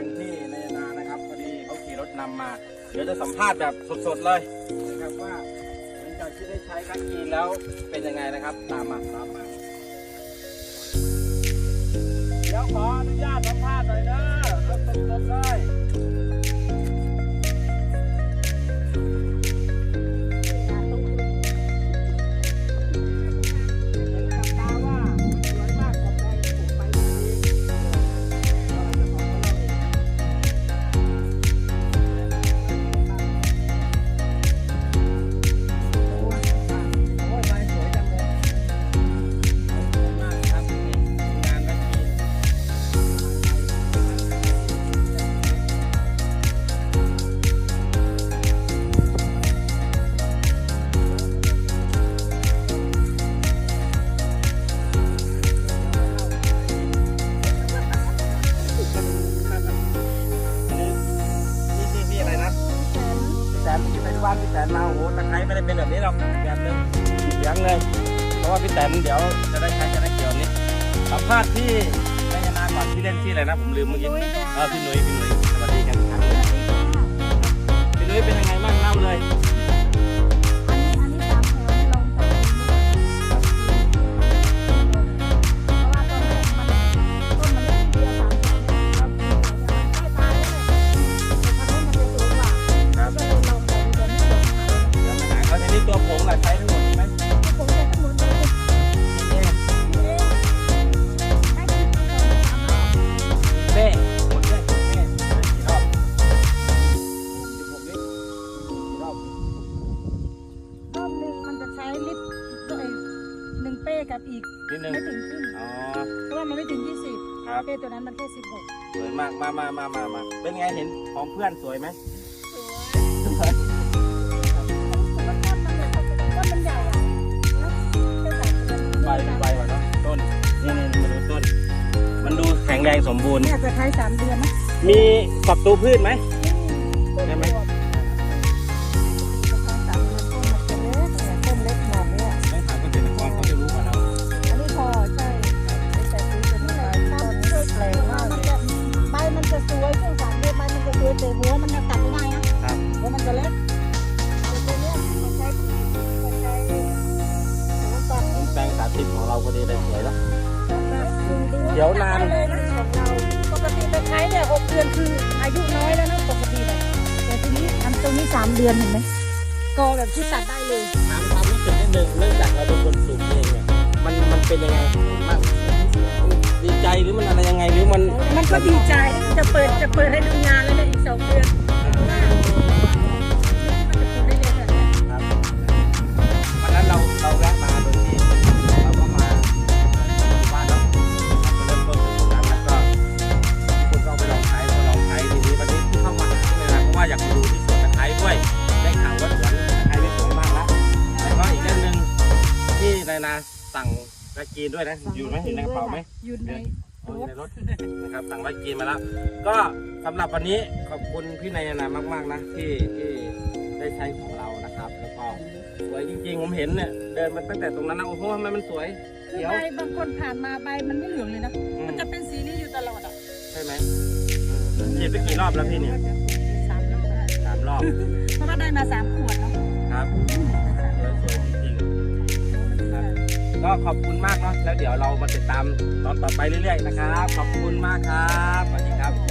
ชมแปลงที่ในนานะครับพอดีเขาขี่รถนำมา เดี๋ยวจะสัมภาษณ์แบบสดๆเลยนะครับว่าหลังจากที่ได้ใช้กักกีนแล้วเป็นยังไงนะครับ ตามมาตามมาเดี๋ยวขออนุญาตสัมภาษณ์หน่อยนะสดๆเลย นแบบนี้หรอกแบบนึงเสียงเลย เพราะว่าพี่แตนเดี๋ยวจะได้ใช้จะได้เกี่ยวนี้สัมภาษณ์ที่ในยนาก่อนที่เล่นที่อะไรนะผมลืมเมื่อกี้เออพี่หนุ่ยพี่หนุ่ยสวัสดีกันครับพี่หนุ่ยเป็นยังไงบ้างเล่าเลย นิดนึง ไม่ถึงครึ่งอ๋อ เพราะว่ามันไม่ถึงยี่สิบครับเป้ตัวนั้นมันแค่สิบหกสวยมากมามามามามาเป็นไงเห็นของเพื่อนสวยไหมสวยมันต้นมันเลยต้นมันใหญ่อะนะเป็นสายพันธุ์ใบใบกว่าเนาะต้นนี่นี่มาดูต้น มันดูแข็งแรงสมบูรณ์ เนี่ยจะใช้สามเดือนนะมีฝักตัวพืชไหม เราพอดีเลยสวยแล้วเดี๋เดี๋ยวนานเลยนะของเราปกติไปใช้เนี่ยหกเดือนคืออายุน้อยแล้วนะปกติเลยแต่ทีนี้ทำตรงนี้สามเดือนเห็นไหมกอแบบที่ตัดได้เลยถามความรู้สึกนิดนึงเนื่องจากเราเป็นคนสูงเองเนี่ยมันมันเป็นยังไงมันดีใจหรือมันอะไรยังไงหรือมันมันก็ดีใจจะเปิดจะเปิดให้ดู สั่งกระกีนด้วยนะ อยู่ไหมอยู่ในกระเป๋าไหม อยู่ในเอาอยู่ในรถนะครับสั่งไว้กินมาแล้ว ก็สำหรับวันนี้ขอบคุณพี่นายนามากๆนะที่ที่ได้ใช้ของเรานะครับ แล้วก็สวยจริงๆผมเห็นเนี่ยเดินมาตั้งแต่ตรงนั้นนะโอ้โหทำไมมันสวยคือเขียวใบบางคนผ่านมาใบมันไม่เหลืองเลยนะ อืมมันจะเป็นสีนี้อยู่ตลอดอะใช่ไหมอืมฉีดไปกี่รอบแล้วพี่เนี่ยสามรอบแล้วสามรอบ เพราะว่าได้มาสาม ก็ขอบคุณมากเนาะแล้วเดี๋ยวเรามาติดตามตอนต่อไปเรื่อยๆนะครับ ขอบคุณมากครับสวัสดีครับ